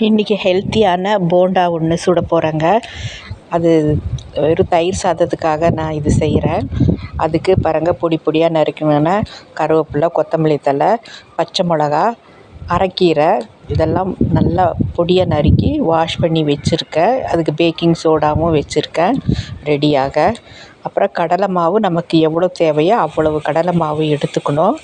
இன்றைக்கி ஹெல்த்தியான போண்டா ஒன்று சுட போகிறேங்க அது வெறும் தயிர் சாதத்துக்காக நான் இது செய்கிறேன் அதுக்கு பாருங்கள் பொடி பொடியாக நறுக்கின கருவேப்பிலை கொத்தமல்லி தழை பச்சை மிளகா அரைக்கீரை இதெல்லாம் நல்லா பொடியாக நறுக்கி வாஷ் பண்ணி வச்சுருக்கேன். அதுக்கு பேக்கிங் சோடாவும் வச்சுருக்கேன். ரெடியாக அப்புறம் கடலை மாவு நமக்கு எவ்வளோ தேவையோ அவ்வளவு கடலை மாவு எடுத்துக்கணும்.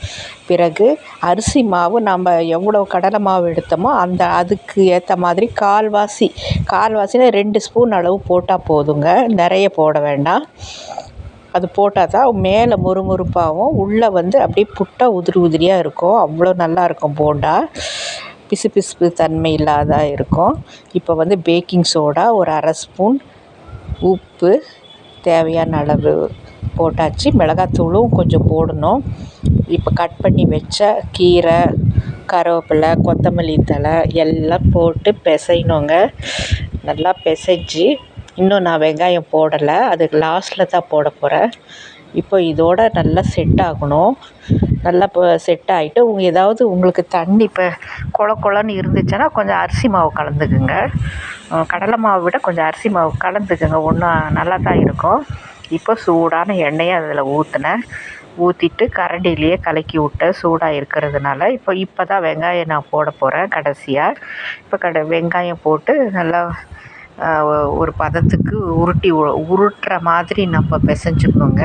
பிறகு அரிசி மாவு நம்ம எவ்வளோ கடலை மாவு எடுத்தோமோ அந்த அதுக்கு ஏற்ற மாதிரி கால்வாசி. கால்வாசியில் ரெண்டு ஸ்பூன் அளவு போட்டால் போதுங்க. நிறைய போட வேண்டாம். அது போட்டால் தான் மேலே முறுமுறுப்பாகவும் உள்ளே வந்து அப்படியே புட்டாக உதிரி உதிரியாக இருக்கும். அவ்வளோ நல்லாயிருக்கும் போண்டா. பிசு பிசுப்பு தன்மை இல்லாத இருக்கும். இப்போ வந்து பேக்கிங் சோடா ஒரு அரை ஸ்பூன் உப்பு தேவையான அளவு போட்டாச்சு. மிளகாத்தூளும் கொஞ்சம் போடணும். இப்போ கட் பண்ணி வச்ச கீரை கருவேப்பிலை கொத்தமல்லி தழை எல்லாம் போட்டு பிசையணுங்க. நல்லா பிசைஞ்சி இன்னும் நான் வெங்காயம் போடலை. அதுக்கு லாஸ்ட்டில் தான் போட போகிறேன் இப்போ இதோட நல்லா செட் ஆகணும். நல்லா இப்போ செட் ஆகிட்டு உங்கள் ஏதாவது உங்களுக்கு தண்ணி இப்போ குள கொலன்னு இருந்துச்சுன்னா கொஞ்சம் அரிசி மாவு கலந்துக்குங்க. கடலை மாவை விட கொஞ்சம் அரிசி மாவு கலந்துக்குங்க. ஒன்றும் நல்லா தான் இருக்கும். இப்போ சூடான எண்ணெயை அதில் ஊற்றினேன் ஊற்றிட்டு கரண்டிலேயே கலக்கி விட்டேன் சூடாக இருக்கிறதுனால இப்போ இப்போ தான் வெங்காயம் நான் போட போகிறேன் கடைசியாக இப்போ கடை வெங்காயம் போட்டு நல்லா ஒரு பதத்துக்கு உருட்டி உருட்டுற மாதிரி நம்ம பிசைஞ்சுக்கணுங்க.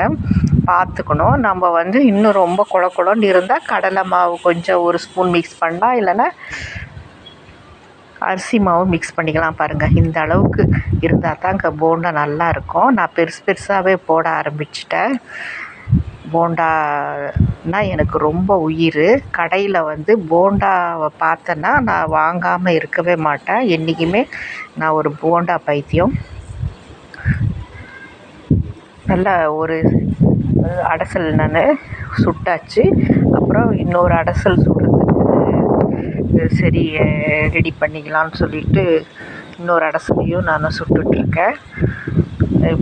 பார்த்துக்கணும். நம்ம வந்து இன்னும் ரொம்ப குழ குழன்னு இருந்தால் கடலை மாவு கொஞ்சம் ஒரு ஸ்பூன் மிக்ஸ் பண்ணலாம் இல்லைன்னா அரிசி மாவு மிக்ஸ் பண்ணிக்கலாம் பாருங்கள் இந்த அளவுக்கு இருந்தால் தான் இங்கே போண்டா நல்லாயிருக்கும் நான் பெருசு பெருசாகவே போட ஆரம்பிச்சிட்டேன். போண்டானா எனக்கு ரொம்ப உயிர். கடையில் வந்து போண்டாவை பார்த்தேன்னா நான் வாங்காமல் இருக்கவே மாட்டேன். என்றைக்குமே நான் ஒரு போண்டா பைத்தியம். நல்லா ஒரு அடைசல் நான் சுட்டாச்சு. அப்புறம் இன்னொரு அடைசல் சுடுறதுக்கு சரி ரெடி பண்ணிக்கலாம்னு சொல்லிட்டு இன்னொரு அடைசலையும் நான் சுட்டுட்ருக்கேன்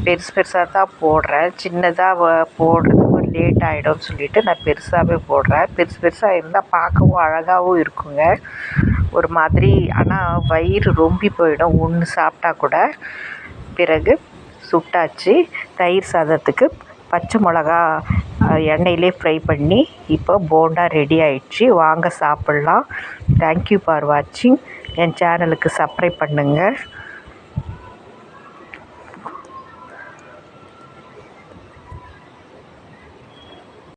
பெருசு பெருசாக தான் போடுறேன். சின்னதாக போடுறது லேட் ஆகிடும்னு சொல்லிட்டு நான் பெருசாகவே போடுறேன். பெருசு பெருசாக இருந்தால் பார்க்கவும் அழகாகவும் இருக்குங்க. ஒரு மாதிரி ஆனால் வயிறு ரொம்பி போயிடும். ஒன்று சாப்பிட்டா கூட. பிறகு சுட்டாச்சு. தயிர் சாதத்துக்கு பச்சை மிளகா எண்ணெயிலே ஃப்ரை பண்ணி இப்போ போண்டா ரெடி ஆயிடுச்சு. வாங்க சாப்பிட்லாம். தேங்க்யூ ஃபார் வாட்சிங் என் சேனலுக்கு சப்ஸ்கிரைப் பண்ணுங்கள்